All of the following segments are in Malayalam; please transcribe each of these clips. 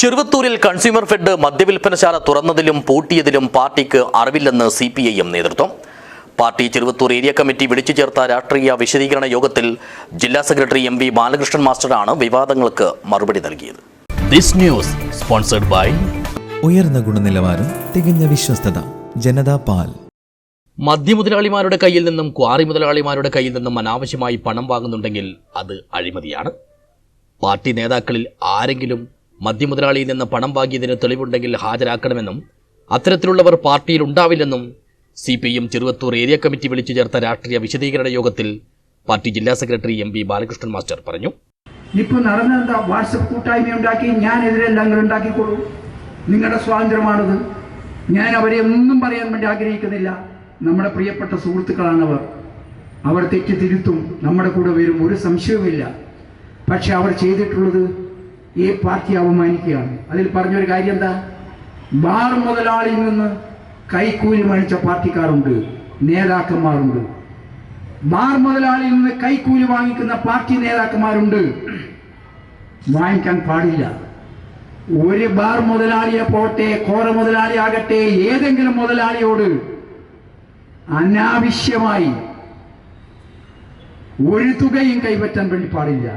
ചെറുവത്തൂരിൽ കൺസ്യൂമർ ഫെഡ് മദ്യവിൽപ്പനശാല തുറന്നതിലും പൂട്ടിയതിലും പാർട്ടിക്ക് അറിവില്ലെന്ന് സി പി ഐ എം നേതൃത്വം. പാർട്ടി ചെറുവത്തൂർ ഏരിയ കമ്മിറ്റി വിളിച്ചു ചേർത്ത രാഷ്ട്രീയ വിശദീകരണ യോഗത്തിൽ ജില്ലാ സെക്രട്ടറി എം വി ബാലകൃഷ്ണൻ മാസ്റ്ററാണ് വിവാദങ്ങൾക്ക് മറുപടി നൽകിയത്. ദിസ് ന്യൂസ് സ്പോൺസർഡ് ബൈ ഉയർന്ന ഗുണനിലവാരം തികഞ്ഞ വിശ്വസ്തത ജനതാ പാൽ. മദ്യമുതലാളിമാരുടെ കയ്യിൽ നിന്നും ക്വാറി മുതലാളിമാരുടെ കയ്യിൽ നിന്നും അനാവശ്യമായി പണം വാങ്ങുന്നുണ്ടെങ്കിൽ അത് അഴിമതിയാണ്. പാർട്ടി നേതാക്കളിൽ ആരെങ്കിലും മദ്യമുതലാളിയിൽ നിന്ന് പണം വാങ്ങിയതിന് തെളിവുണ്ടെങ്കിൽ ഹാജരാക്കണമെന്നും അത്തരത്തിലുള്ളവർ പാർട്ടിയിൽ ഉണ്ടാവില്ലെന്നും C P M Cheruvathur area committee വിളിച്ചു ചേർത്ത രാഷ്ട്രീയ വിശദീകരണ യോഗത്തിൽ പാർട്ടി ജില്ലാ secretary M P Balakrishnan master പറഞ്ഞു. ഇപ്പൊ നടന്നെന്താ വാട്സപ്പ് കൂട്ടായ്മ ഉണ്ടാക്കി ഞാൻ എതിരെല്ലാം ഉണ്ടാക്കിക്കോളൂ? നിങ്ങളുടെ സ്വാതന്ത്ര്യമാണത്. ഞാൻ അവരെ ഒന്നും പറയാൻ വേണ്ടി ആഗ്രഹിക്കുന്നില്ല. നമ്മുടെ പ്രിയപ്പെട്ട സുഹൃത്തുക്കളാണവർ. അവർ തെറ്റ് തിരുത്തും നമ്മുടെ കൂടെ വരും ഒരു സംശയവുമില്ല. പക്ഷെ അവർ ചെയ്തിട്ടുള്ളത് ഈ പാർട്ടി അവമാനിക്കുകയാണ് അതിൽ പറഞ്ഞൊരു കാര്യം എന്താ ബാർ മുതലാളിയിൽ നിന്ന് കൈക്കൂലി വാങ്ങിച്ച പാർട്ടിക്കാരുണ്ട് നേതാക്കന്മാരുണ്ട്. ബാർ മുതലാളിയിൽ നിന്ന് കൈക്കൂലി വാങ്ങിക്കുന്ന പാർട്ടി നേതാക്കന്മാരുണ്ട്. വാങ്ങിക്കാൻ പാടില്ല. ഒരു ബാർ മുതലാളിയെ പോട്ടെ കോര മുതലാളി ആകട്ടെ ഏതെങ്കിലും മുതലാളിയോട് അനാവശ്യമായി ഒരു തുകയും കൈപ്പറ്റാൻ വേണ്ടി പാടില്ല.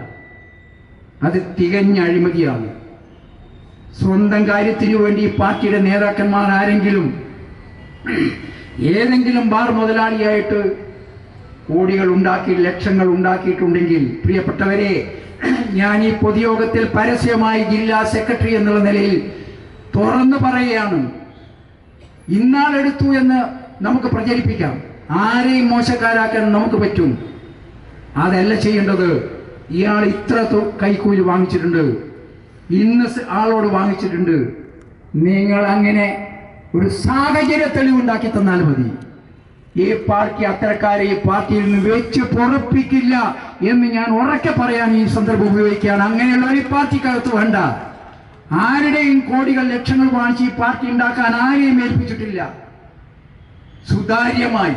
അത് തികഞ്ഞ അഴിമതിയാണ്. സ്വന്തം കാര്യത്തിനു വേണ്ടി പാർട്ടിയുടെ നേതാക്കന്മാർ ആരെങ്കിലും ഏതെങ്കിലും ബാർ മുതലാളിയായിട്ട് കോടികൾ ഉണ്ടാക്കി ലക്ഷങ്ങൾ ഉണ്ടാക്കിയിട്ടുണ്ടെങ്കിൽ പ്രിയപ്പെട്ടവരെ ഞാൻ ഈ പൊതുയോഗത്തിൽ പരസ്യമായി ജില്ലാ സെക്രട്ടറി എന്നുള്ള നിലയിൽ തുറന്നു പറയുകയാണ്. ഇന്നാളെടുത്തു എന്ന് നമുക്ക് പ്രചരിപ്പിക്കാം. ആരെയും മോശക്കാരാക്കാൻ നമുക്ക് പറ്റും. അതല്ല ചെയ്യേണ്ടത് ഇയാൾ ഇത്ര കൈക്കൂലി വാങ്ങിച്ചിട്ടുണ്ട്. ഇന്ന് ആളോട് വാങ്ങിച്ചിട്ടുണ്ട്. നിങ്ങൾ അങ്ങനെ ഒരു സാഹചര്യ തെളിവുണ്ടാക്കി തന്നാൽ മതി. ഈ പാർട്ടി അത്തരക്കാരെ ഈ പാർട്ടിയിൽ നിന്ന് വെച്ച് പൊറപ്പിക്കില്ല എന്ന് ഞാൻ ഉറക്കെ പറയാൻ ഈ സന്ദർഭം ഉപയോഗിക്കുകയാണ്. അങ്ങനെയുള്ള ഒരു പാർട്ടിക്കകത്ത് വേണ്ട. ആരുടെയും കോടികൾ ലക്ഷങ്ങൾ വാങ്ങിച്ച് ഈ പാർട്ടി ഉണ്ടാക്കാൻ ആരെയും ഏൽപ്പിച്ചിട്ടില്ല. സുതാര്യമായി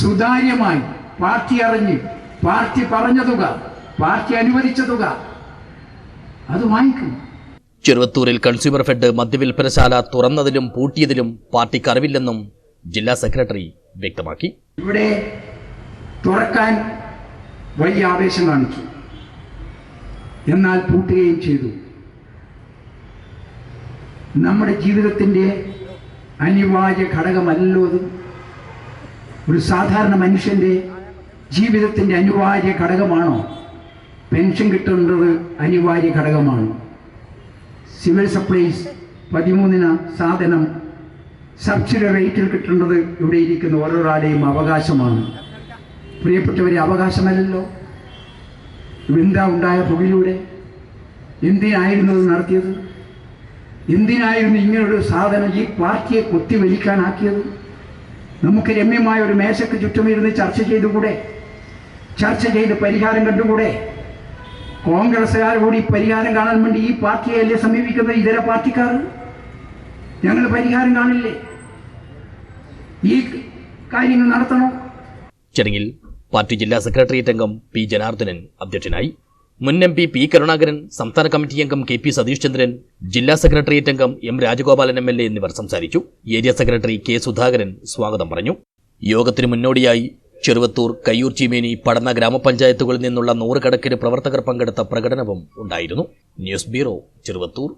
സുതാര്യമായി പാർട്ടി അറിഞ്ഞ് പാർട്ടി പറഞ്ഞ തുക പാർട്ടി അനുവദിച്ച തുക. അത് വാങ്ങിക്കും. ചെറുവത്തൂരിൽ കൺസ്യൂമർ ഫെഡ് മദ്യവിൽപ്പനശാല തുറന്നതിലും പൂട്ടിയതിലും പാർട്ടിക്ക് അറിവില്ലെന്നും ജില്ലാ സെക്രട്ടറി വ്യക്തമാക്കി. ഇവിടെ തുറക്കാൻ വലിയ ആവേശം കാണിച്ചു. എന്നാൽ പൂട്ടുകയും ചെയ്തു. നമ്മുടെ ജീവിതത്തിന്റെ അനിവാര്യ ഘടകമല്ലോ അത് ഒരു സാധാരണ മനുഷ്യന്റെ ജീവിതത്തിന്റെ അനിവാര്യ ഘടകമാണോ? പെൻഷൻ കിട്ടേണ്ടത് അനിവാര്യ ഘടകമാണ്. സിവിൽ സപ്ലൈസ് പതിമൂന്നിന് സാധനം സബ്സിഡി റേറ്റിൽ കിട്ടേണ്ടത് ഇവിടെ ഇരിക്കുന്ന ഓരോരാളെയും അവകാശമാണ്. പ്രിയപ്പെട്ടവരെ അവകാശമല്ലല്ലോ. എന്താ ഉണ്ടായ പുകയിലൂടെ എന്തിനായിരുന്നു അത് നടത്തിയത്? എന്തിനായിരുന്നു ഇങ്ങനൊരു സാധനം ഈ പാർട്ടിയെ കൊത്തിവലിക്കാനാക്കിയത്? നമുക്ക് രമ്യമായ ഒരു മേശയ്ക്ക് ചുറ്റുമിരുന്ന് ചർച്ച ചെയ്തുകൂടെ? ചർച്ച ചെയ്ത് പരിഹാരം കണ്ടുകൂടെ? കോൺഗ്രസ്സുകാർ കൂടി പരിഹാരം കാണാൻ വേണ്ടി ഈ പാർട്ടിയല്ലേ സമീപിക്കുന്നത് ഇതര പാർട്ടിക്കാർ? ഞങ്ങൾ പരിഹാരം കാണില്ലേ? ഈ കാര്യങ്ങൾ നടത്തണോ? ചടങ്ങിൽ പാർട്ടി ജില്ലാ സെക്രട്ടേറിയറ്റ് അംഗം പി ജനാർദ്ദനൻ അധ്യക്ഷനായി മുൻ എം പി പി കരുണാകരൻ സംസ്ഥാന കമ്മിറ്റി അംഗം കെ പി സതീഷ് ചന്ദ്രൻ ജില്ലാ സെക്രട്ടേറിയറ്റ് അംഗം M Rajagopalan M L A എന്നിവർ സംസാരിച്ചു. ഏരിയ സെക്രട്ടറി കെ സുധാകരൻ സ്വാഗതം പറഞ്ഞു. യോഗത്തിന് മുന്നോടിയായി ചെറുവത്തൂർ കയ്യൂർ ചീമേനി പടന്ന ഗ്രാമപഞ്ചായത്തുകളിൽ നിന്നുള്ള നൂറുകണക്കിന് പ്രവർത്തകർ പങ്കെടുത്ത പ്രകടനവും ഉണ്ടായിരുന്നു. News bureau Cheruvathur.